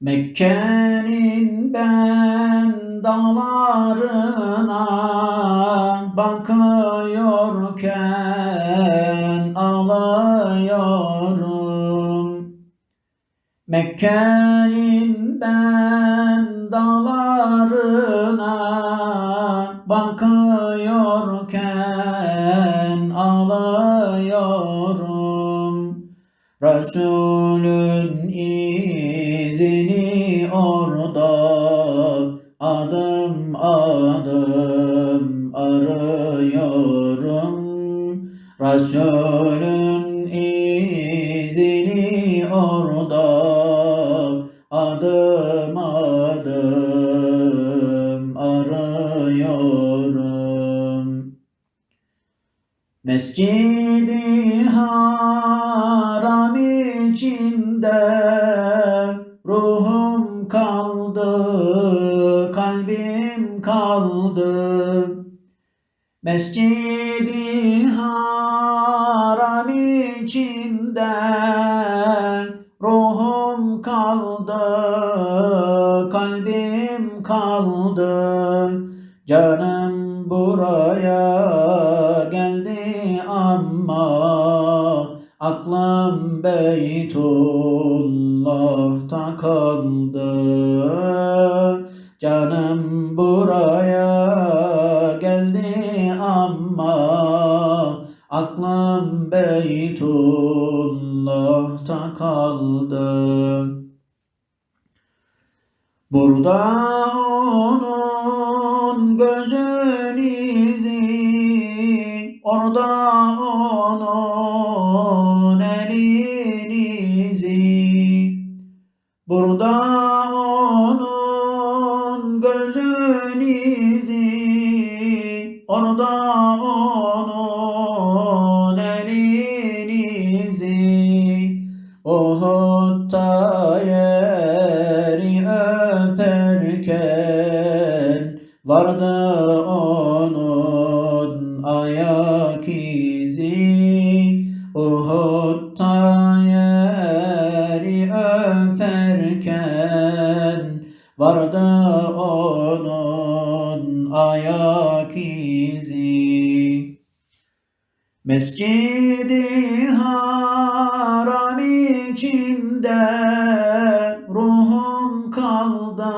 Mekke'nin ben dağlarına bakıyorken ağlıyorum. Mekke'nin ben dağlarına bakıyorken ağlıyorum. Resulün Resulün izini orada adım adım arıyorum. Mescidi haram içinde ruhum kaldı, kalbim kaldı. Mescidi haram içinde ruhum kaldı, kalbim kaldı. Canım buraya geldi ama aklım Beytullah'ta kaldı. Canım buraya geldi ama aklım Beytullah'ta kaldı. Burada onun gözün izi, orada onun elin izi. Burada onun gözün izi, orada onun Uhud'da yeri öperken vardı onun ayak izi. Uhud'da yeri öperken vardı onun ayak izi. Mescidi haram içinde ruhum kaldı,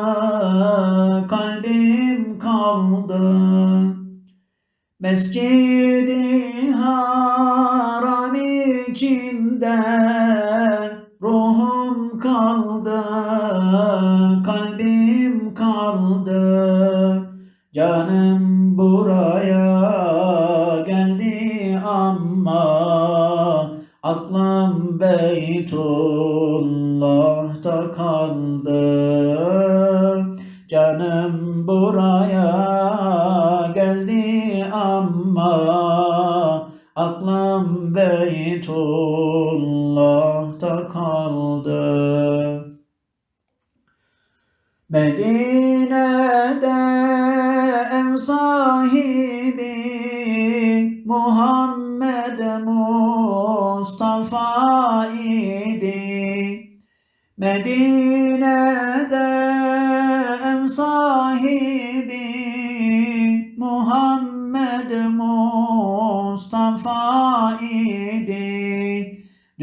kalbim kaldı. Mescidi haram içinde ruhum kaldı, kalbim kaldı. Canım buraya geldi ama aklım Beytullah'ta kaldı. Canım buraya geldi ama aklım Beytullah'ta kaldı. Medine'de ev sahibi Muhammed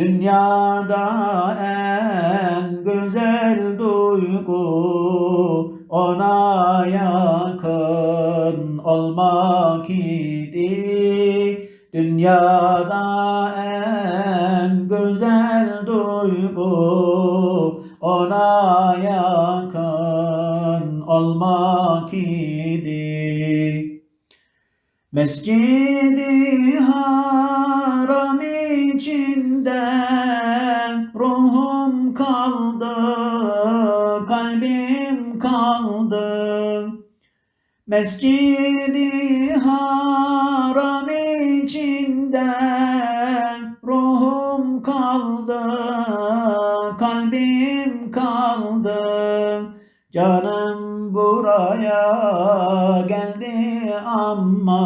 Dünyada en güzel duygu ona yakın olmak idi. Dünyada en güzel duygu ona yakın olmak idi. Mescidi haram ruhum kaldı, kalbim kaldı. Mescidi haram içinde ruhum kaldı, kalbim kaldı. Canım buraya geldi ama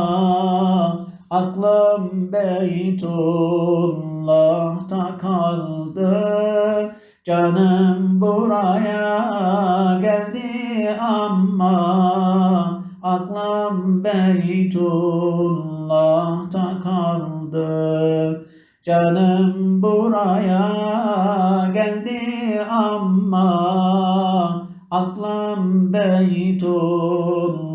aklım Beytullah'ta kaldı. Canım buraya geldi ama aklım Beytullah'ta kaldı. Canım buraya geldi ama aklım Beytullah'ta.